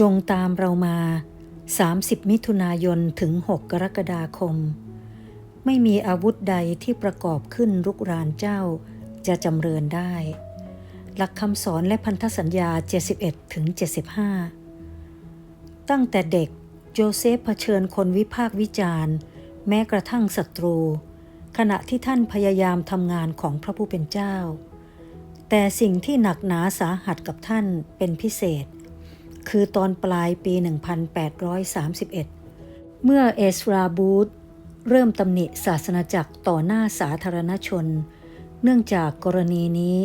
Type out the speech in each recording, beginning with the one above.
จงตามเรามา 30 มิถุนายนถึง 6 กรกฎาคม ไม่มีอาวุธใดที่ประกอบขึ้นรุกรานเจ้าจะจำเริญได้ หลักคำสอนและพันธสัญญา 71ถึง75 ตั้งแต่เด็กโจเซฟเผชิญคนวิพากวิจารณ์ แม้กระทั่งศัตรู ขณะที่ท่านพยายามทำงานของพระผู้เป็นเจ้า แต่สิ่งที่หนักหนาสาหัสกับท่านเป็นพิเศษ คือตอนปลายปี 1831 เมื่อเอสราบูธเริ่มตำหนิศาสนาจักรต่อหน้าสาธารณชน เนื่องจากกรณีนี้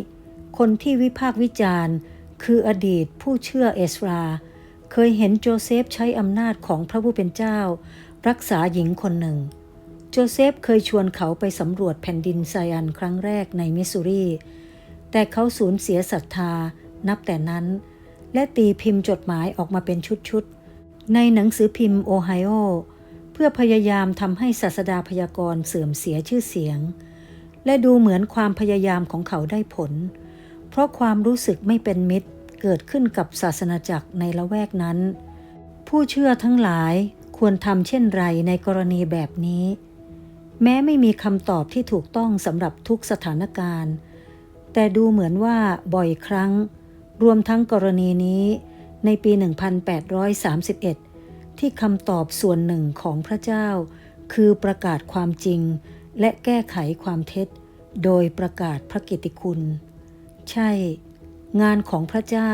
คนที่วิพากษ์วิจารณ์ คืออดีตผู้เชื่อเอสรา เคยเห็นโจเซฟใช้อำนาจของพระผู้เป็นเจ้า รักษาหญิงคนหนึ่ง โจเซฟเคยชวนเขาไปสำรวจแผ่นดินไซอันครั้งแรกในมิสซูรี แต่เขาสูญเสียศรัทธานับแต่นั้น และตีพิมพ์จดหมายออกมาเป็นชุดๆ ในหนังสือพิมพ์โอไฮโอ เพื่อพยายามทำให้ศาสดาพยากรณ์เสื่อมเสียชื่อเสียง และดูเหมือนความพยายามของเขาได้ผล เพราะความรู้สึกไม่เป็นมิตรเกิดขึ้นกับศาสนาจักรในละแวกนั้น ผู้เชื่อทั้งหลายควรทำเช่นไรในกรณีแบบนี้ แม้ไม่มีคำตอบที่ถูกต้องสำหรับทุกสถานการณ์ แต่ดูเหมือนว่าบ่อยครั้ง รวมทั้งกรณีนี้ในปี 1831 ที่คำตอบส่วนหนึ่งของพระเจ้า คือประกาศความจริง และแก้ไขความเท็จ โดยประกาศพระกิติคุณ ใช่ งานของพระเจ้า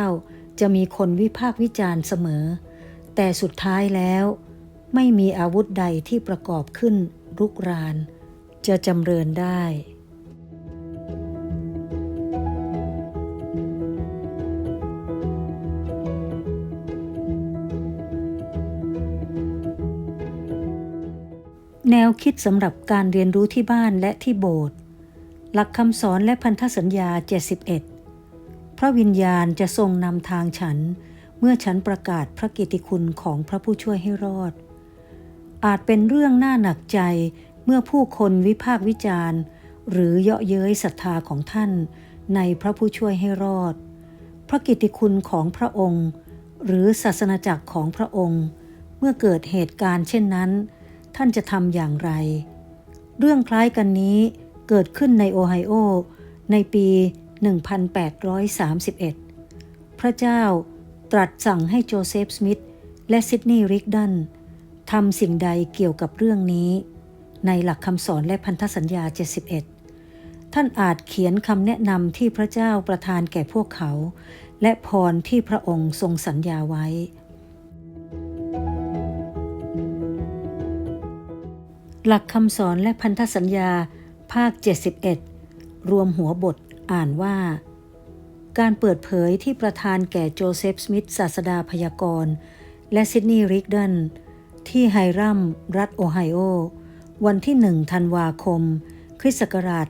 จะมีคนวิพากษ์วิจารณ์เสมอ แต่สุดท้ายแล้ว ไม่มีอาวุธใดที่ประกอบขึ้นรุกราน จะจำเริญได้ แนวคิดสำหรับการเรียนรู้ที่บ้านและที่โบสถ์หลักคำสอนและพันธสัญญา 71 พระวิญญาณจะทรงนำทางฉัน เมื่อฉันประกาศพระกิติคุณของพระผู้ช่วยให้รอด อาจเป็นเรื่องน่าหนักใจเมื่อผู้คนวิพากษ์วิจารณ์ หรือเยาะเย้ยศรัทธาของท่านในพระผู้ช่วยให้รอด พระกิตติคุณของพระองค์ หรือศาสนาจักรของพระองค์ เมื่อเกิดเหตุการณ์เช่นนั้น ท่านจะทำอย่างไร เรื่องคล้ายกันนี้เกิดขึ้นในโอไฮโอ ในปี 1831 พระเจ้าตรัสสั่งให้โจเซฟสมิธและซิดนีย์ริกดันทำสิ่งใดเกี่ยวกับเรื่องนี้ ในหลักคำสอนและพันธสัญญา 71 ท่านอาจเขียนคำแนะนำที่พระเจ้าประทานแก่พวกเขา และพรที่พระองค์ทรงสัญญาไว้ หลักคำสอนและพันธสัญญา ภาค 71 รวมหัวบทอ่านว่า การเปิดเผยที่ประธานแก่โจเซฟสมิธศาสดาพยากรณ์และซิดนีย์ริกดันที่ไฮรัม รัฐโอไฮโอ วันที่หนึ่งธันวาคม คริสต์ศักราช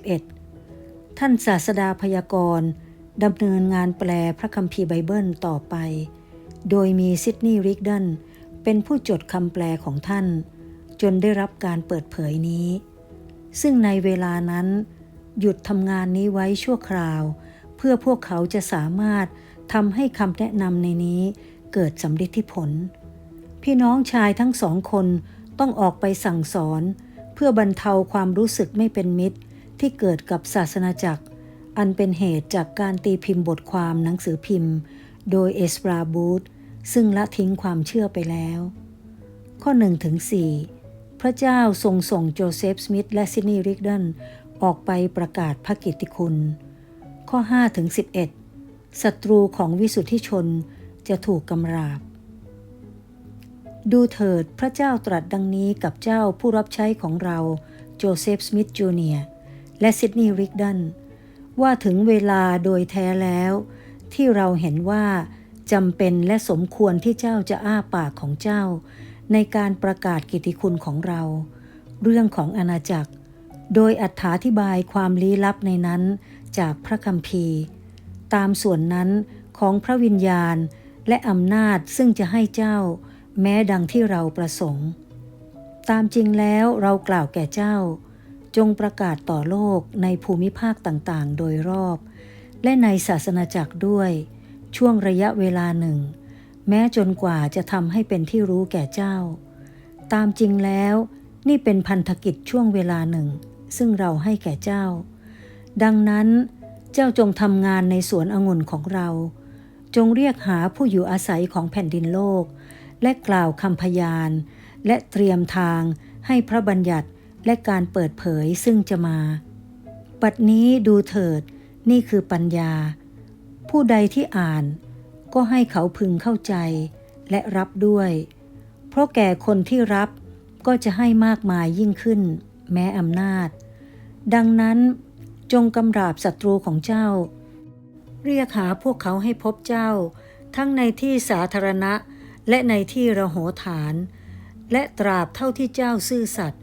1831 ท่านศาสดาพยากรณ์ดำเนินงานแปลพระคัมภีร์ไบเบิลต่อไป โดยมีซิดนีย์ริกดันเเป็นผู้จดคำแปลของท่าน จนได้รับการเปิดเผยนี้ ซึ่งในเวลานั้น หยุดทำงานนี้ไว้ชั่วคราว เพื่อพวกเขาจะสามารถทำให้คำแนะนำในนี้เกิดสำฤทธิผล พี่น้องชายทั้งสองคนต้องออกไปสั่งสอน เพื่อบรรเทาความรู้สึกไม่เป็นมิตรที่เกิดกับศาสนาจักร อันเป็นเหตุจากการตีพิมพ์บทความหนังสือพิมพ์ โดยเอสปราบูธ ซึ่งละทิ้งความเชื่อไปแล้ว ข้อ1ถึง4พระเจ้าทรงส่งโจเซฟสมิธและซิดนีย์ริกเดนออกไปประกาศพระกิตติคุณ ข้อ5ถึง11ศัตรูของวิสุทธิชนจะถูกกำราบ ดูเถิดพระเจ้าตรัสดังนี้กับเจ้าผู้รับใช้ของเราโจเซฟสมิธจูเนียร์และซิดนีย์ริกดันว่าถึงเวลาโดยแท้แล้ว ที่เราเห็นว่า จำเป็นและสมควรที่เจ้าจะอ้าปากของเจ้า ในการประกาศกิติคุณของเรา เรื่องของอาณาจักร โดยอธิบายความลี้ลับในนั้นจากพระคัมภีร์ ตามส่วนนั้นของพระวิญญาณและอำนาจซึ่งจะให้เจ้า แม้ดังที่เราประสงค์ ตามจริงแล้วเรากล่าวแก่เจ้า จงประกาศต่อโลกในภูมิภาคต่างๆ โดยรอบ และในศาสนาจักรด้วย ช่วงระยะเวลาหนึ่ง แม้จนกว่าจะทำให้เป็นที่รู้แก่เจ้า ตามจริงแล้วนี่เป็นพันธกิจช่วงเวลาหนึ่ง ซึ่งเราให้แก่เจ้า ดังนั้นเจ้าจงทำงานในสวนองุ่นของเรา จงเรียกหาผู้อยู่อาศัยของแผ่นดินโลก และกล่าวคำพยาน และเตรียมทางให้พระบัญญัติและการเปิดเผยซึ่งจะมา ปัดนี้ดูเถิด นี่คือปัญญา ผู้ใดที่อ่านก็ให้เขาพึงเข้าใจและรับด้วย เพราะแก่คนที่รับก็จะให้มากมายยิ่งขึ้น แม้อำนาจ ดังนั้นจงกำราบศัตรูของเจ้า เรียกหาพวกเขาให้พบเจ้า ทั้งในที่สาธารณะและในที่ระโหฐาน และตราบเท่าที่เจ้าซื่อสัตย์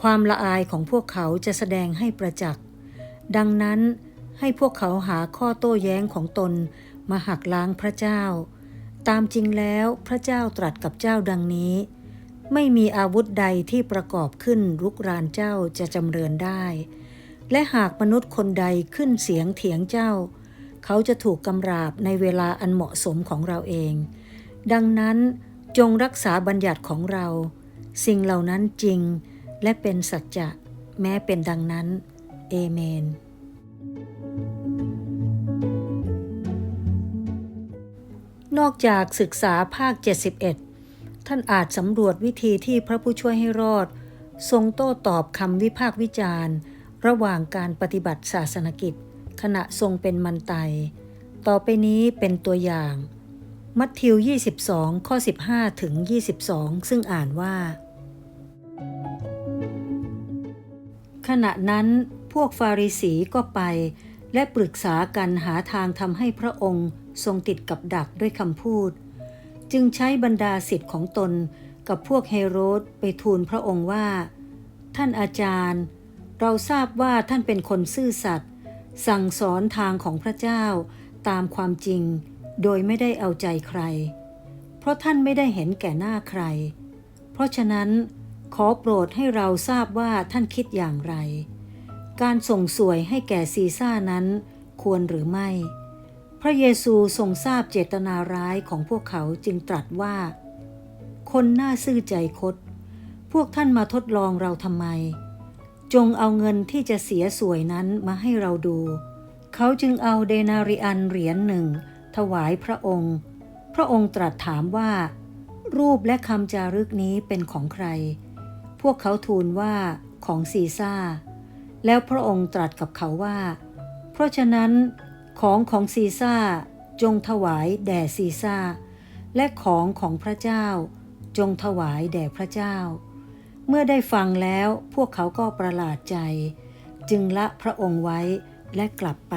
ความละอายของพวกเขาจะแสดงให้ประจักษ์ ดังนั้น ให้พวกเขาหาข้อโต้แย้งของตนมาหักล้างพระเจ้า ตามจริงแล้วพระเจ้าตรัสกับเจ้าดังนี้ ไม่มีอาวุธใดที่ประกอบขึ้นรุกรานเจ้าจะจำเริญได้ และหากมนุษย์คนใดขึ้นเสียงเถียงเจ้า เขาจะถูกกำราบในเวลาอันเหมาะสมของเราเอง ดังนั้นจงรักษาบัญญัติของเรา สิ่งเหล่านั้นจริงและเป็นสัจจะ แม้เป็นดังนั้น เอเมน นอกจากศึกษาภาค 71 ท่านอาจสำรวจวิธีที่พระผู้ช่วยให้รอด ทรงโต้ตอบคำวิพากษ์วิจารณ์ ระหว่างการปฏิบัติศาสนกิจ ขณะทรงเป็นมันไต ต่อไปนี้เป็นตัวอย่าง มัทธิว 22 ข้อ 15 ถึง 22 ซึ่งอ่านว่า ขณะนั้นพวกฟาริสีก็ไปและปรึกษากันหาทางทำให้พระองค์ ทรงติดกับดักด้วยคำพูด จึงใช้บรรดาสิทธิ์ของตนกับพวกเฮโรดไปทูลพระองค์ว่า ท่านอาจารย์ เราทราบว่าท่านเป็นคนซื่อสัตย์สั่งสอนทางของพระเจ้าตามความจริง โดยไม่ได้เอาใจใคร เพราะท่านไม่ได้เห็นแก่หน้าใคร เพราะฉะนั้นขอโปรดให้เราทราบว่าท่านคิดอย่างไร การส่งสวยให้แก่ซีซ่านั้นควรหรือไม่ ระเยซูทรงทราบเจตนาร้ายของพวกเขาจึงตรัสว่า คนน่าซื่อใจคด พวกท่านมาทดลองเราทำไม จงเอาเงินที่จะเสียสวยนั้นมาให้เราดู เขาจึงเอาเดนาริอันเหรียญหนึ่ง ถวายพระองค์ พระองค์ตรัสถามว่า รูปและคำจารึกนี้เป็นของใคร พวกเขาทูลว่าของซีซ่า แล้วพระองค์ตรัสกับเขาว่า เพราะฉะนั้น ของของซีซ่าจงถวายแด่ซีซ่า และของของพระเจ้า จงถวายแด่พระเจ้า เมื่อได้ฟังแล้วพวกเขาก็ประหลาดใจ จึงละพระองค์ไว้และกลับไป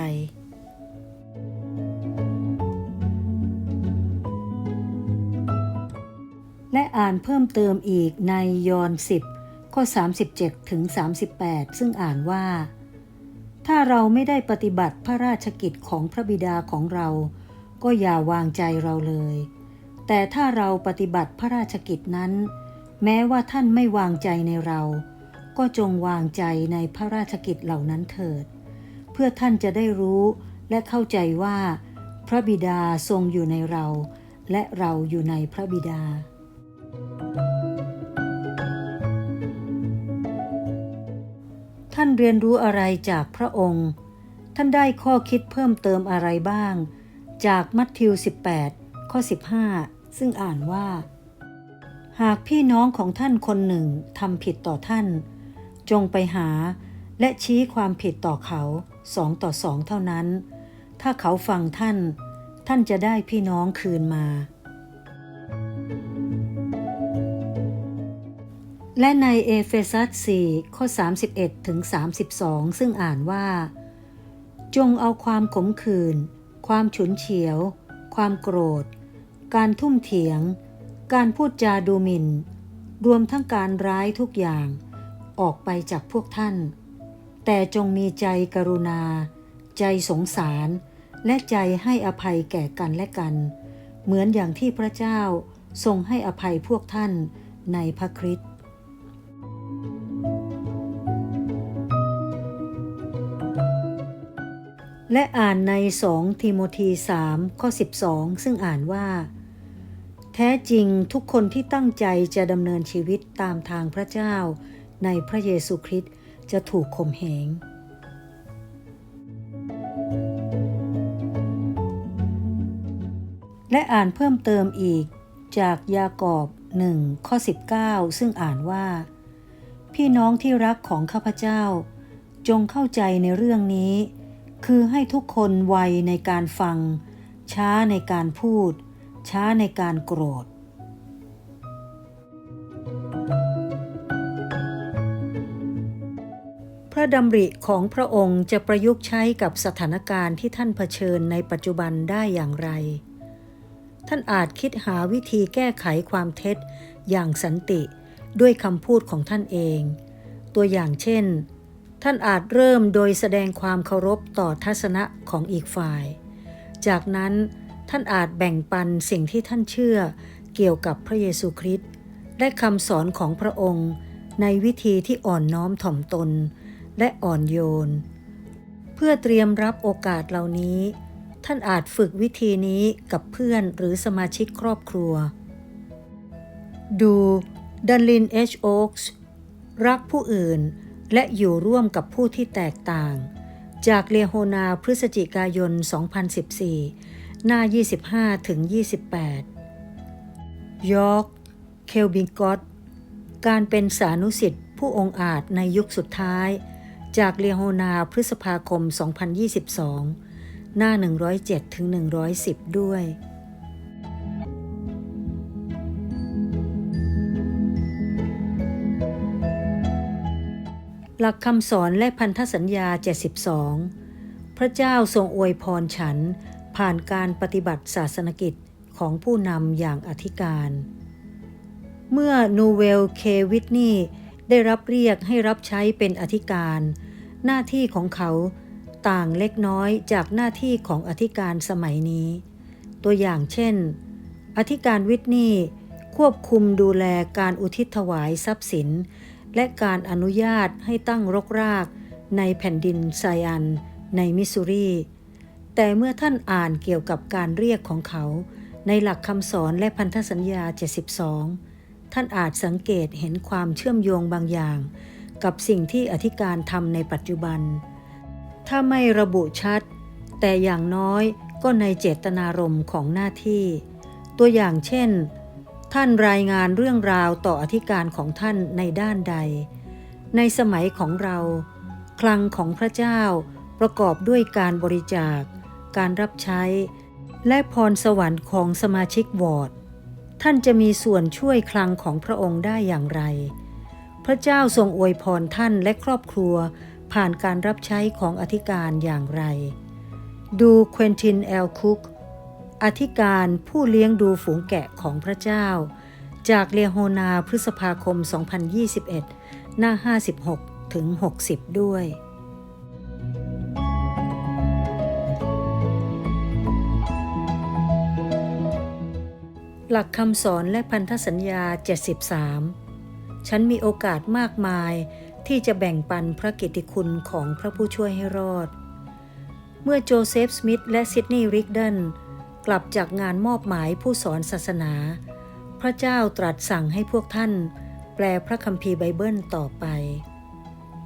และอ่านเพิ่มเติมอีกในยอห์น10 ข้อ 37 ถึง 38 ซึ่งอ่านว่า ถ้าเราไม่ได้ปฏิบัติพระราชกิจของพระบิดาของเรา ก็อย่าวางใจเราเลย แต่ถ้าเราปฏิบัติพระราชกิจนั้น แม้ว่าท่านไม่วางใจในเรา ก็จงวางใจในพระราชกิจเหล่านั้นเถิด เพื่อท่านจะได้รู้และเข้าใจว่า พระบิดาทรงอยู่ในเรา และเราอยู่ในพระบิดา ท่านเรียนรู้อะไรจากพระองค์ ท่านได้ข้อคิดเพิ่มเติมอะไรบ้าง จากมัทธิว 18 ข้อ 15 ซึ่งอ่านว่า หากพี่น้องของท่านคนหนึ่งทำผิดต่อท่าน จงไปหาและชี้ความผิดต่อเขาสองต่อสองเท่านั้น ถ้าเขาฟังท่าน ท่านจะได้พี่น้องคืนมา และในเอเฟซัส 4 ข้อ 31 ถึง 32 ซึ่งอ่านว่า จงเอาความขมขื่น ความฉุนเฉียว ความโกรธ การทุ่มเถียง การพูดจาดูหมิ่น รวมทั้งการร้ายทุกอย่าง ออกไปจากพวกท่าน แต่จงมีใจกรุณา ใจสงสาร และใจให้อภัยแก่กันและกัน เหมือนอย่างที่พระเจ้าทรงให้อภัยพวกท่านในพระคริสต์ และอ่านใน2ทิโมธี3ข้อ 12 ซึ่งอ่านว่า แท้จริงทุกคนที่ตั้งใจจะดำเนินชีวิตตามทางพระเจ้า ในพระเยซูคริสต์จะถูกข่มเหงและอ่านเพิ่มเติมอีกจากยากอบหนึ่งข้อ 19 ซึ่งอ่านว่า พี่น้องที่รักของข้าพเจ้า จงเข้าใจในเรื่องนี้ คือให้ทุกคนไวในการฟัง ช้าในการพูด ช้าในการโกรธ พระดำริของพระองค์จะประยุกต์ใช้กับสถานการณ์ที่ท่านเผชิญในปัจจุบันได้อย่างไร ท่านอาจคิดหาวิธีแก้ไขความเท็จอย่างสันติด้วยคำพูดของท่านเอง ตัวอย่างเช่น ท่านอาจเริ่มโดยแสดงความเคารพต่อทัศนะของอีกฝ่าย จากนั้นท่านอาจแบ่งปันสิ่งที่ท่านเชื่อเกี่ยวกับพระเยซูคริสต์และคำสอนของพระองค์ ในวิธีที่อ่อนน้อมถ่อมตน และอ่อนโยน เพื่อเตรียมรับโอกาสเหล่านี้ ท่านอาจฝึกวิธีนี้กับเพื่อนหรือสมาชิกครอบครัว ดูดันลินเอชโอ๊กส์รักผู้อื่น และอยู่ร่วมกับผู้ที่แตกต่าง จากเลโฮนาพฤศจิกายน 2014 หน้า 25 ถึง 28 ยอร์กเคลบิงกอตการเป็นสานุสิทธิ์ผู้องอาจในยุคสุดท้าย จากเลโฮนาพฤษภาคม 2022 หน้า 107ถึง110 ด้วย หลักคำสอนและพันธสัญญา 72 พระเจ้าทรงอวยพรฉัน ผ่านการปฏิบัติศาสนกิจของผู้นำอย่างอธิการ เมื่อนูเวลเควิทนี่ได้รับเรียกให้รับใช้เป็นอธิการ หน้าที่ของเขาต่างเล็กน้อยจากหน้าที่ของอธิการสมัยนี้ ตัวอย่างเช่น อธิการวิทนี่ควบคุมดูแลการอุทิศถวายทรัพย์สิน และการอนุญาตให้ตั้งรกรากในแผ่นดินไซอัน ในมิสซูรี แต่เมื่อท่านอ่านเกี่ยวกับการเรียกของเขา ในหลักคำสอนและพันธสัญญา 72 ท่านอาจสังเกตเห็นความเชื่อมโยงบางอย่าง กับสิ่งที่อธิการทำในปัจจุบัน ถ้าไม่ระบุชัด แต่อย่างน้อยก็ในเจตนารมณ์ของหน้าที่ ตัวอย่างเช่น ท่านรายงานเรื่องราวต่ออธิการของท่านในด้านใด ในสมัยของเรา คลังของพระเจ้าประกอบด้วยการบริจาค การรับใช้ และพรสวรรค์ของสมาชิกวอร์ดท่านจะมีส่วนช่วยคลังของพระองค์ได้อย่างไร พระเจ้าทรงอวยพรท่านและครอบครัวผ่านการรับใช้ของอธิการอย่างไร ดูเควินตินแอลคุก อธิการผู้เลี้ยงดูฝูงแกะของพระเจ้า จากเลโฮนาพฤษภาคม 2021 หน้า 56 ถึง 60 ด้วย หลักคำสอนและพันธสัญญา 73 ฉันมีโอกาสมากมายที่จะแบ่งปันพระกิตติคุณของพระผู้ช่วยให้รอด เมื่อโจเซฟ สมิธและซิดนีย์ ริกเดน กลับจากงานมอบหมายผู้สอนศาสนา พระเจ้าตรัสสั่งให้พวกท่าน แปลพระคัมภีร์ไบเบิลต่อไป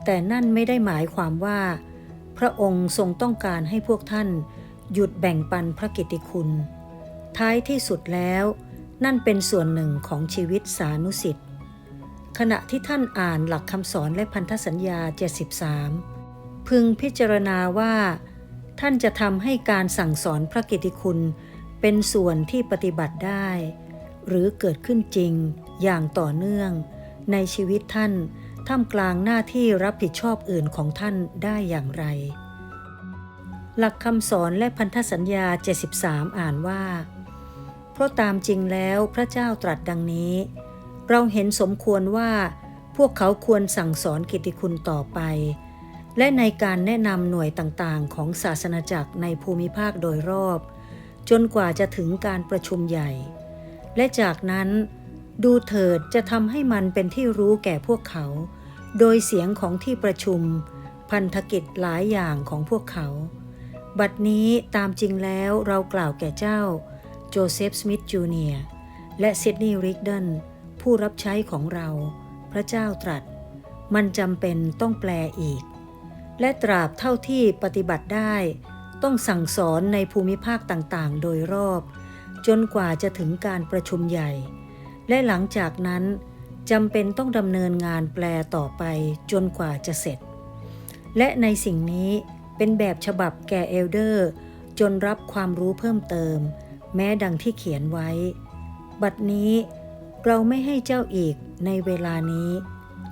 แต่นั่นไม่ได้หมายความว่า พระองค์ทรงต้องการให้พวกท่าน หยุดแบ่งปันพระกิตติคุณ ท้ายที่สุดแล้ว นั่นเป็นส่วนหนึ่งของชีวิตสานุสิทธิ์ขณะที่ท่านอ่านหลักคำสอนและพันธสัญญา 73 พึงพิจารณาว่า ท่านจะทำให้การสั่งสอนพระกิติคุณเป็นส่วนที่ปฏิบัติได้ หรือเกิดขึ้นจริงอย่างต่อเนื่อง ในชีวิตท่านท่ามกลางหน้าที่รับผิดชอบอื่นของท่านได้อย่างไร หลักคำสอนและพันธสัญญา 73 อ่านว่า เพราะตามจริงแล้วพระเจ้าตรัสดังนี้ เราเห็นสมควรว่าพวกเขาควรสั่งสอนกิติคุณต่อไป และในการแนะนำหน่วยต่างๆ ของศาสนาจักรในภูมิภาคโดยรอบ จนกว่าจะถึงการประชุมใหญ่ และจากนั้นดูเถิดจะทำให้มันเป็นที่รู้แก่พวกเขา โดยเสียงของที่ประชุม พันธกิจหลายอย่างของพวกเขา บัดนี้ตามจริงแล้วเรากล่าวแก่เจ้า โจเซฟ สมิธจูเนียร์และซิดนีย์ริกเดนผู้รับใช้ของเรา พระเจ้าตรัส มันจำเป็นต้องแปลอีก และตราบเท่าที่ปฏิบัติได้ ต้องสั่งสอนในภูมิภาคต่างๆ โดยรอบ จนกว่าจะถึงการประชุมใหญ่ และหลังจากนั้นจำเป็นต้องดำเนินงานแปลต่อไปจนกว่าจะเสร็จ และในสิ่งนี้เป็นแบบฉบับแก่เอลเดอร์ จนรับความรู้เพิ่มเติม แม้ดังที่เขียนไว้ บัดนี้เราไม่ให้เจ้าอีกในเวลานี้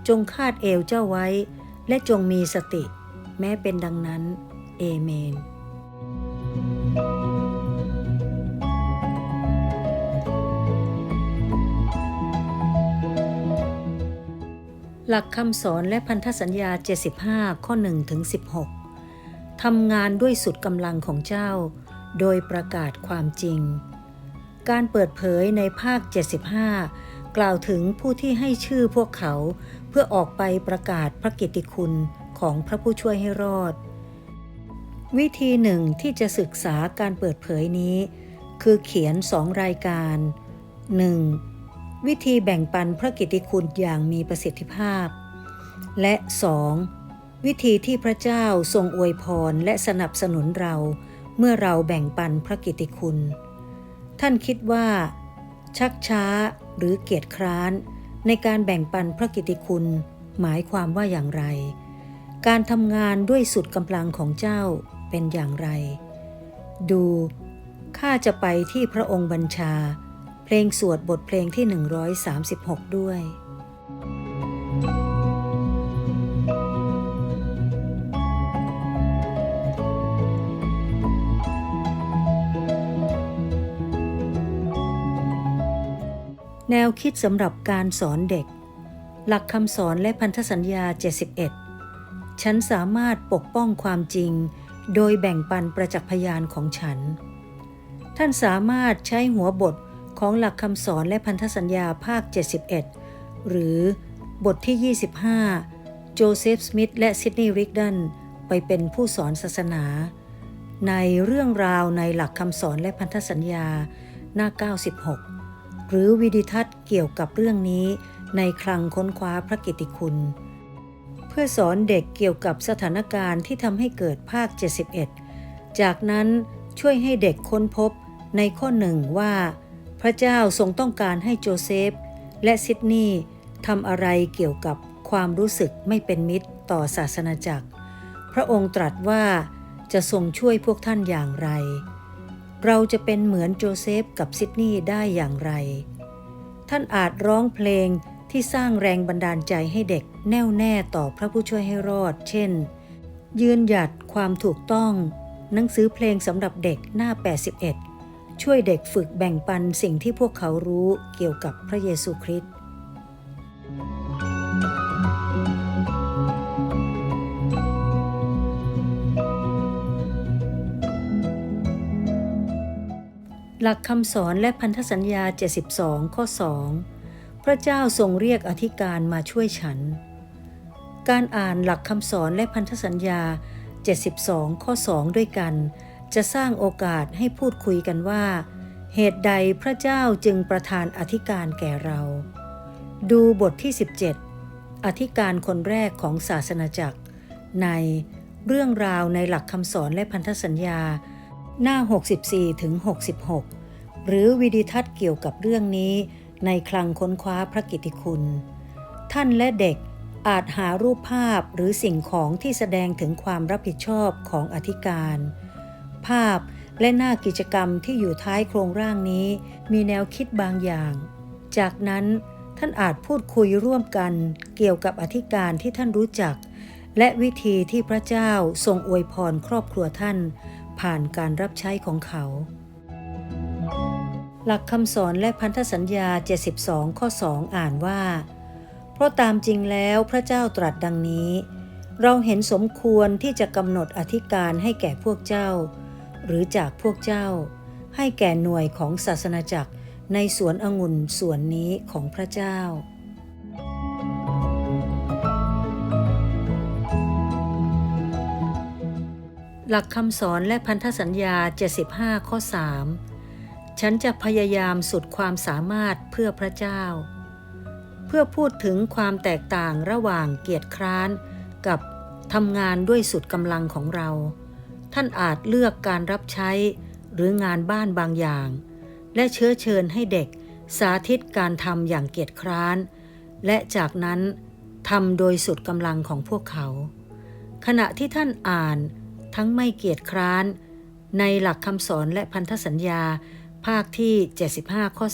จงคาดเอวเจ้าไว้ และจงมีสติ แม้เป็นดังนั้น เอเมน หลักคำสอนและพันธสัญญา 75 ข้อ1ถึง16 ทำงานด้วยสุดกำลังของเจ้า โดยประกาศความจริง การเปิดเผยในภาค 75 กล่าวถึงผู้ที่ให้ชื่อพวกเขาเพื่อออกไปประกาศพระกิตติคุณ ของพระผู้ช่วยให้รอด วิธีหนึ่งที่จะศึกษาการเปิดเผยนี้ คือเขียนสองรายการ 1. วิธีแบ่งปันพระกิติคุณอย่างมีประสิทธิภาพ และ 2. วิธีที่พระเจ้าทรงอวยพรและสนับสนุนเรา เมื่อเราแบ่งปันพระกิติคุณ ท่านคิดว่า ชักช้าหรือเกียจคร้านในการแบ่งปันพระกิติคุณหมายความว่าอย่างไร การทำงานด้วยสุดกำลังของเจ้าเป็นอย่างไร ดูข้าจะไปที่พระองค์บัญชา เพลงสวดบทเพลงที่ 136 ด้วย แนวคิดสำหรับการสอนเด็ก หลักคำสอนและพันธสัญญา 71 ฉันสามารถปกป้องความจริง โดยแบ่งปันประจักษ์พยานของฉัน ท่านสามารถใช้หัวบทของหลักคำสอนและพันธสัญญาภาค 71 หรือบทที่ 25 โจเซฟ สมิธ และซิดนีย์ ริกดัน ไปเป็นผู้สอนศาสนา ในเรื่องราวในหลักคำสอนและพันธสัญญาหน้า 96 หรือวิดิทัศน์เกี่ยวกับเรื่องนี้ในคลังค้นคว้าพระกิตติคุณ เพื่อสอนเด็กเกี่ยวกับสถานการณ์ที่ทำให้เกิดภาค 71 จากนั้นช่วยให้เด็กค้นพบในข้อหนึ่งว่า พระเจ้าทรงต้องการให้โจเซฟ และซิดนีย์ทำอะไรเกี่ยวกับความรู้สึกไม่เป็นมิตรต่อศาสนาจักร พระองค์ตรัสว่าจะทรงช่วยพวกท่านอย่างไร เราจะเป็นเหมือนโจเซฟกับซิดนีย์ได้อย่างไร ท่านอาจร้องเพลง ที่สร้างแรงบันดาลใจให้เด็กแน่วแน่ต่อพระผู้ช่วยให้รอด เช่น ยืนหยัดความถูกต้อง หนังสือเพลงสำหรับเด็กหน้า 81 ช่วยเด็กฝึกแบ่งปันสิ่งที่พวกเขารู้เกี่ยวกับพระเยซูคริสต์หลักคำสอนและพันธสัญญา 72 ข้อ 2 พระเจ้าทรงเรียกอธิการมาช่วยฉัน การอ่านหลักคำสอนและพันธสัญญา 72 ข้อ 2 ด้วยกัน จะสร้างโอกาสให้พูดคุยกันว่า เหตุใดพระเจ้าจึงประทานอธิการแก่เรา ดูบทที่ 17 อธิการคนแรกของศาสนาจักร ในเรื่องราวในหลักคำสอนและพันธสัญญา หน้า 64ถึง66 หรือวิดิทัศน์เกี่ยวกับเรื่องนี้ ในคลังค้นคว้าพระกิติคุณ ท่านและเด็กอาจหารูปภาพหรือสิ่งของที่แสดงถึงความรับผิดชอบของอธิการ ภาพและหน้ากิจกรรมที่อยู่ท้ายโครงร่างนี้ มีแนวคิดบางอย่าง จากนั้นท่านอาจพูดคุยร่วมกันเกี่ยวกับอธิการที่ท่านรู้จัก และวิธีที่พระเจ้าทรงอวยพรครอบครัวท่าน ผ่านการรับใช้ของเขา หลักคำสอนและพันธสัญญา 72 ข้อ 2 อ่านว่า เพราะตามจริงแล้วพระเจ้าตรัสดังนี้ เราเห็นสมควรที่จะกำหนดอธิการให้แก่พวกเจ้า หรือจากพวกเจ้า ให้แก่หน่วยของศาสนาจักรในสวนองุ่นสวนนี้ของพระเจ้าหลักคำสอนและพันธสัญญา 75 ข้อ 3 ฉันจะพยายามสุดความสามารถเพื่อพระเจ้า เพื่อพูดถึงความแตกต่างระหว่างเกียรติคร้านกับทำงานด้วยสุดกำลังของเรา ท่านอาจเลือกการรับใช้หรืองานบ้านบางอย่าง และเชื้อเชิญให้เด็กสาธิตการทำอย่างเกียรติคร้าน และจากนั้นทำโดยสุดกำลังของพวกเขา ขณะที่ท่านอ่านทั้งไม่เกียรติคร้าน ในหลักคำสอนและพันธสัญญา ภาคที่ 75 ข้อ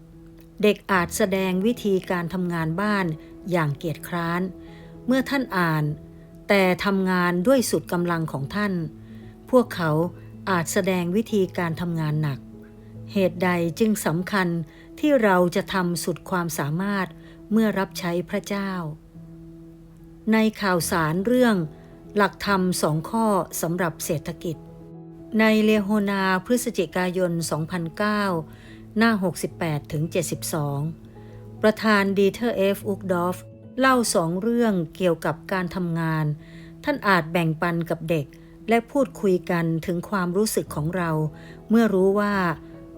3 เด็กอาจแสดงวิธีการทำงานบ้านอย่างเกียรติคร้าน เมื่อท่านอ่าน แต่ทำงานด้วยสุดกำลังของท่าน พวกเขาอาจแสดงวิธีการทำงานหนัก เหตุใดจึงสำคัญที่เราจะทำสุดความสามารถเมื่อรับใช้พระเจ้า ในข่าวสารเรื่อง หลักธรรมสองข้อสำหรับเศรษฐกิจ ในเลโฮนาพฤศจิกายน 2009 หน้า 68 ถึง 72 ประธานดีเทอร์เอฟอุกดอฟเล่าสองเรื่องเกี่ยวกับการทำงาน ท่านอาจแบ่งปันกับเด็ก และพูดคุยกันถึงความรู้สึกของเรา เมื่อรู้ว่า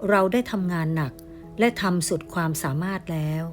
เราได้ทำงานหนัก และทำสุดความสามารถแล้ว